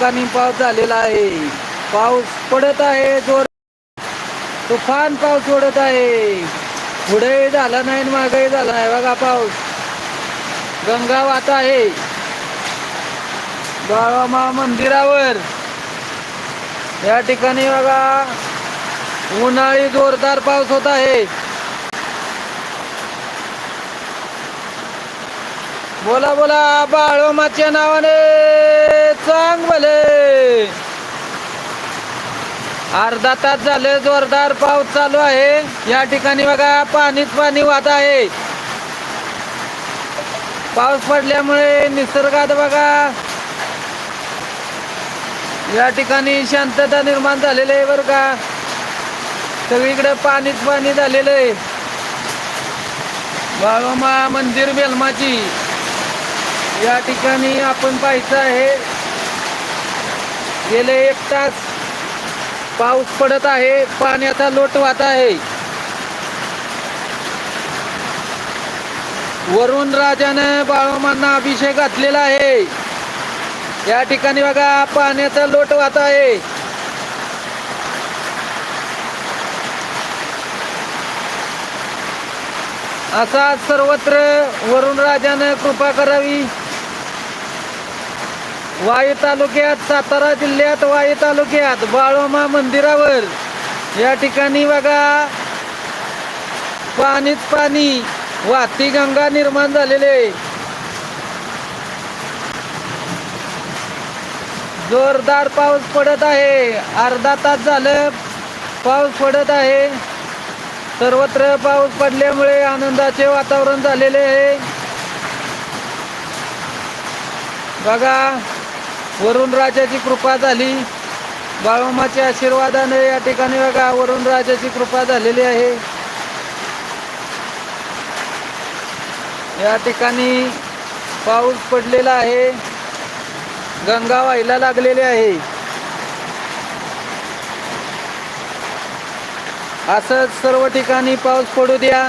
ठिकाणी पाऊस झालेला आहे. पाऊस पडत आहे जोर तुफान पाऊस पडत आहे. पुढेही झाला नाही मागेही झाला नाही. बघा पाऊस. गंगा वाहत आहे. बाळामा मंदिरावर. या ठिकाणी बघा उन्हाळी जोरदार पाऊस होत आहे. बोला बोला बाळोमाच्या नावाने चांग भले अर्धा तास झाले जोरदार पाऊस चालू आहे. या ठिकाणी बघा पाणीच पाणी वाहत आहे. पाऊस पडल्यामुळे निसर्गात बघा. या ठिकाणी शांतता निर्माण झालेली आहे बरं का. सगळीकडे पाणीच पाणी झालेलं आहे. बाळोमा मंदिर बेलमाची. या ठिकाणी आपण पाहायचं आहे. गेले एक तास पाऊस पडत आहे. पाण्याचा लोट वाहत आहे. वरुण राजानं बाळोमांना अभिषेक घातलेला आहे. या ठिकाणी बघा पाण्याचा लोट वाहत आहे. असा सर्वत्र वरुण राजानं कृपा करावी. वाई तालुक्यात सातारा जिल्ह्यात वाई तालुक्यात बाळोमा मंदिरावर. या ठिकाणी बघा पाणीच पाणी वाहती गंगा निर्माण झालेले जोरदार पाऊस पडत आहे. अर्धा तास झालं पाऊस पडत आहे. सर्वत्र पाऊस पडल्यामुळे आनंदाचे वातावरण झालेले आहे. बघा वरुण राजाची कृपा झाली. बाळोमाच्या आशीर्वादाने या ठिकाणी बघा वरुण राजाची कृपा झालेली आहे. या ठिकाणी पाऊस पडलेला आहे. गंगा व्हायला लागलेली आहे. असंच सर्व ठिकाणी पाऊस पडू द्या.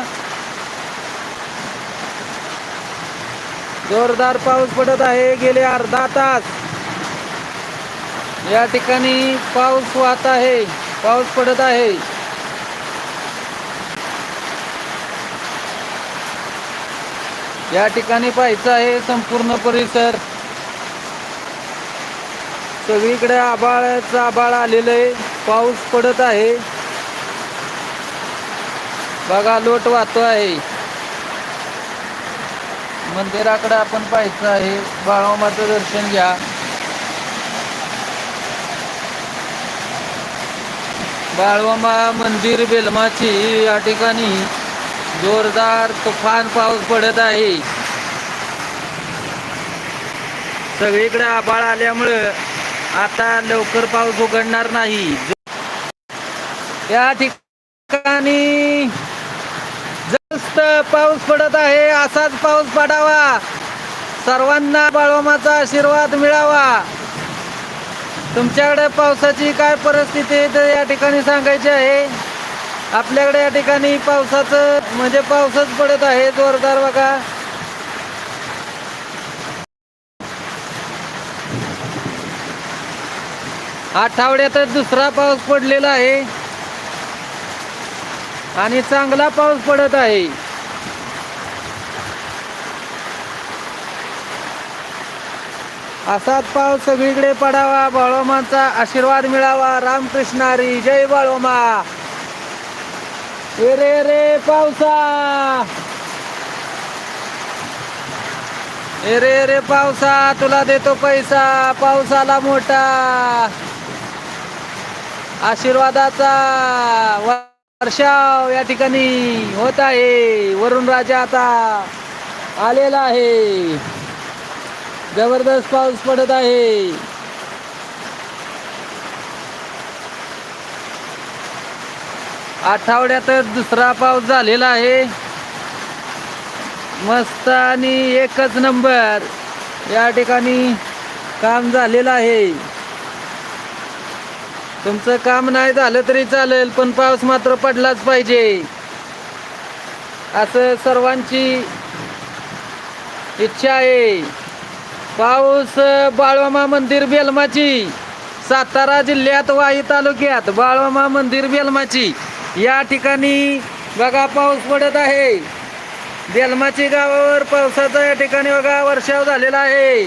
जोरदार पाऊस पडत आहे. गेले अर्धा तास. या ठिकाणी पाऊस वाहत आहे. पाऊस पडत आहे. या ठिकाणी पाहायचं आहे संपूर्ण परिसर. सगळीकडे आबाळाचं आबाळ आलेलं आहे. पाऊस पडत आहे. बघा लोट वाहतो आहे. मंदिराकडे आपण पाहायचं आहे. बाळोमाचं दर्शन घ्या. बाळोमा मंदिर बेलमाची या ठिकाणी जोरदार तुफान पाऊस पडत आहे. सगळीकडे आबाळ आल्यामुळं आता लवकर पाऊस उघडणार नाही. या ठिकाणी जास्त पाऊस पडत आहे असाच पाऊस पडावा. सर्वांना बाळोमाचा आशीर्वाद मिळावा. तुमच्याकडे पावसाची काय परिस्थिती आहे तर या ठिकाणी सांगायची आहे. आपल्याकडे या ठिकाणी पावसाचं म्हणजे पाऊसच पडत आहे जोरदार बघा. आठवड्यातच दुसरा पाऊस पडलेला आहे. आणि चांगला पाऊस पडत आहे. असाच पाऊस सगळीकडे पडावा बाळोमाचा आशीर्वाद मिळावा. रामकृष्णारी जय बाळोमा. ए रे रे पावसा. ए रे रे पावसा तुला देतो पैसा पावसाला मोठा. आशीर्वादाचा वर्षाव या ठिकाणी होत आहे. वरुण राजा आता आलेला आहे. जबरदस्त पाऊस पडत आहे. आठवड्यातच दुसरा पाऊस झालेला आहे. मस्त आणि एकच नंबर. या ठिकाणी काम झालेलं आहे. तुमचं काम नाही झालं तरी चालेल पण पाऊस मात्र पडलाच पाहिजे. असं सर्वांची इच्छा आहे. पाऊस बाळवामा मंदिर बेलमाची. सातारा जिल्ह्यात वाई तालुक्यात बाळवामा मंदिर बेलमाची. या ठिकाणी बघा पाऊस पडत आहे. बेलमाची गावावर पावसाचा या ठिकाणी बघा वर्षाव झालेला आहे.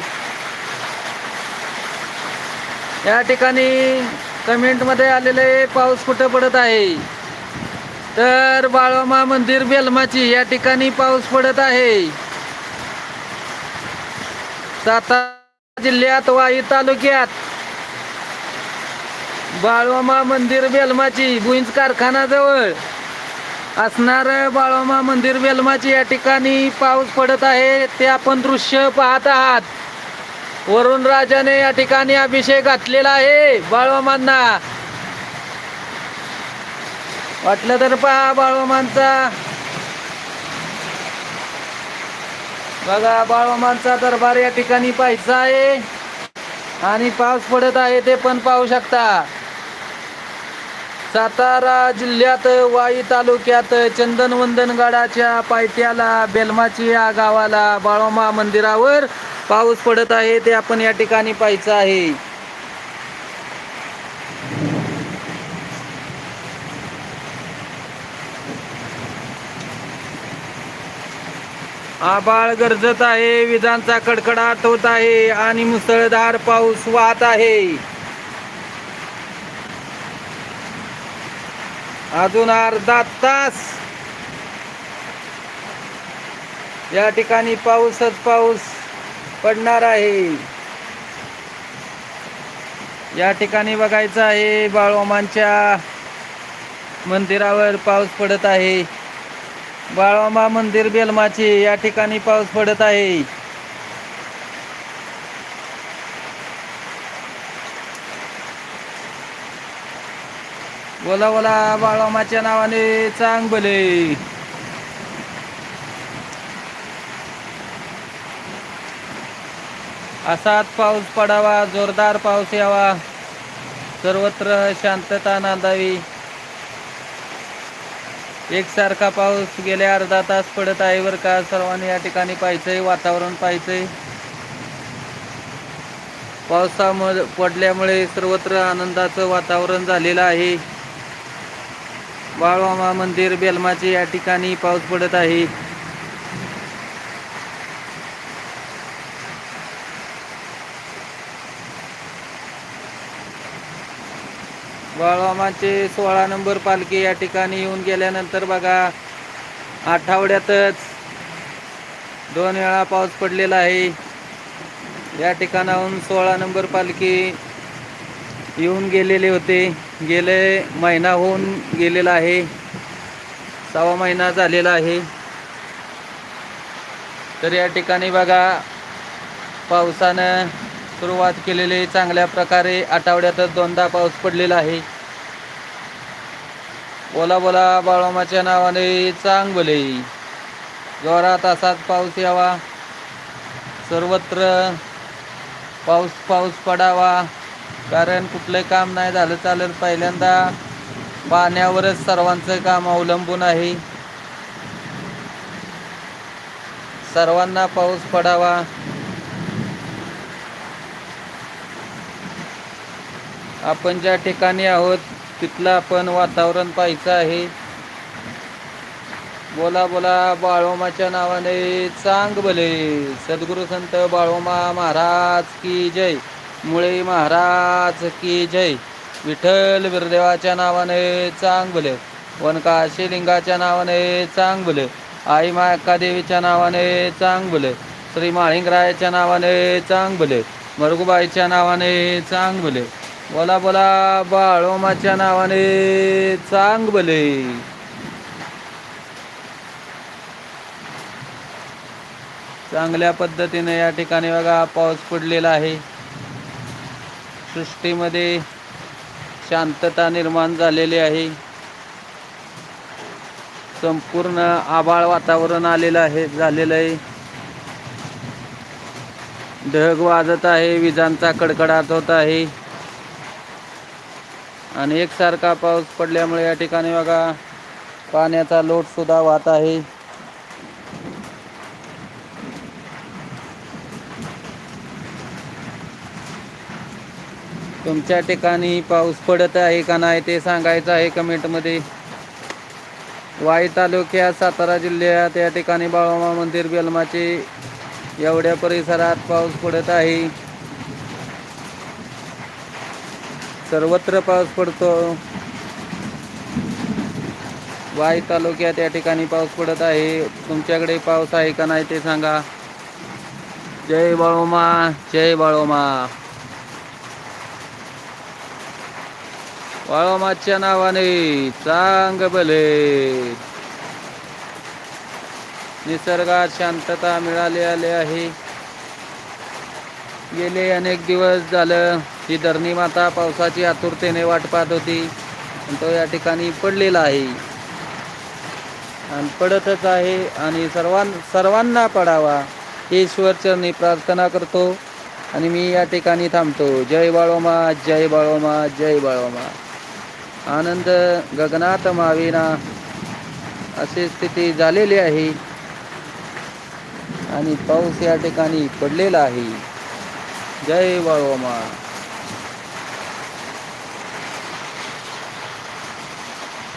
या ठिकाणी कमेंटमध्ये आलेले पाऊस कुठं पडत आहे? तर बाळवामा मंदिर बेलमाची या ठिकाणी पाऊस पडत आहे. सातारा जिल्ह्यात वाई तालुक्यात बाळोमा मंदिर बेलमाची भुईंज कारखानाजवळ असणार बाळोमा मंदिर बेलमाची या ठिकाणी पाऊस पडत आहे. ते आपण दृश्य पाहत आहात. वरुण राजाने या ठिकाणी अभिषेक घातलेला आहे बाळवामांना वाटलं तर पहा बाळवामांचा बघा बाळवामांचा दरबार या ठिकाणी पाहायचा आहे. आणि पाऊस पडत आहे ते पण पाहू शकता. सातारा जिल्ह्यात वाई तालुक्यात चंदनवंदन गडाच्या पायथ्याला बेलमाची या गावाला बाळोमा मंदिरावर पाऊस पडत आहे ते आपण या ठिकाणी पाहायचं आहे. आबाळ गरजत आहे विजांचा कडकडाट होत आहे आणि मुसळधार पाऊस वाहत आहे. अजून अर्धा तास. या ठिकाणी पाऊसच पाऊस पडणार आहे. या ठिकाणी बघायचं आहे बाळोमांच्या मंदिरावर पाऊस पडत आहे. बाळबा मंदिर बेलमाची या ठिकाणी पाऊस पडत आहे. बोला बोला बाळोमाच्या नावाने चांग भले असाच पाऊस पडावा जोरदार पाऊस यावा. सर्वत्र शांतता नांदावी. एकसारखा पाऊस गेले अर्धा तास पडत आहे बरं का. सर्वांनी या ठिकाणी पाहायचंय वातावरण पाहायचंय. पावसामुळे पडल्यामुळे सर्वत्र आनंदाचं वातावरण झालेलं आहे. बाळवामा मंदिर बेलमाचे या ठिकाणी पाऊस पडत आहे. बाळवामाचे सोळा नंबर पालखी या ठिकाणी येऊन गेल्यानंतर बघा आठवड्यातच दोन वेळा पाऊस पडलेला आहे. या ठिकाणाहून सोळा नंबर पालखी येऊन गेलेले होते. गेले महिना होऊन गेलेला आहे. सहा महिना झालेला आहे. तर या ठिकाणी बघा पावसानं सुरुवात केलेली चांगल्या प्रकारे आठवड्यातच दोनदा पाऊस पडलेला आहे. बोला बोला बाळोमाच्या नावाने चांगले. जोरात असाच पाऊस यावा. सर्वत्र पाऊस पाऊस पडावा. कारण कुठलंही काम नाही झालं चालेल. पहिल्यांदा पाण्यावरच सर्वांचं काम अवलंबून आहे. सर्वांना पाऊस पडावा. आपण ज्या ठिकाणी आहोत तिथलं आपण वातावरण पाहायचं आहे. बोला बोला बाळोमाच्या नावाने चांग भले. सद्गुरु संत बाळोमा महाराज की जय. मुळे महाराज की जय. विठ्ठल विरदेवाच्या नावाने चांग भले. वनकाशी लिंगाच्या नावाने चांग भले. आई मायक्का देवीच्या नावाने चांग भले. श्री माळिंगरायाच्या नावाने चांग भले. मरगुबाईच्या नावाने चांग भले. बोला बोला बाळोमाच्या नावाने चांग भले चांगल्या पद्धतीने या ठिकाणी बघा पाऊस पडलेला आहे. सृष्टीमध्ये शांतता निर्माण झालेली आहे. संपूर्ण आबाळ वातावरण आलेलं आहे झालेलं आहे. ढग वाजत आहे विजांचा कडकडाट होत आहे. आणि एकसारखा पाऊस पडल्यामुळे या ठिकाणी बघा पाण्याचा लोटसुद्धा वाहत आहे. तुमच्या ठिकाणी पाऊस पडत आहे का नाही ते सांगायचं आहे कमेंटमध्ये. वाई तालुक्यात सातारा जिल्ह्यात या ठिकाणी बाळोमा मंदिर बेलमाचे एवढ्या परिसरात पाऊस पडत आहे. सर्वत्र पाऊस पडतो. वाई तालुक्यात या ठिकाणी पाऊस पडत आहे. तुमच्याकडे पाऊस आहे का नाही ते सांगा. जय बाळोमा जय बाळोमा. बाळोमाच्या नावाने चांग भले निसर्गात शांतता मिळाली आली आहे. गेले अनेक दिवस झालं. ही धरणी माता पावसाची आतुरतेने वाट पाहत होती. आणि तो या ठिकाणी पडलेला आहे. आणि पडतच आहे आणि सर्वां सर्वांना पडावा ईश्वरचरणी प्रार्थना करतो. आणि मी या ठिकाणी थांबतो. जय बाळोमा जय बाळोमा जय बाळोमा. आनंद गगनात माविना. अशी स्थिती झालेली आहे. आणि पाऊस या ठिकाणी पडलेला आहे. जय बाळोमा.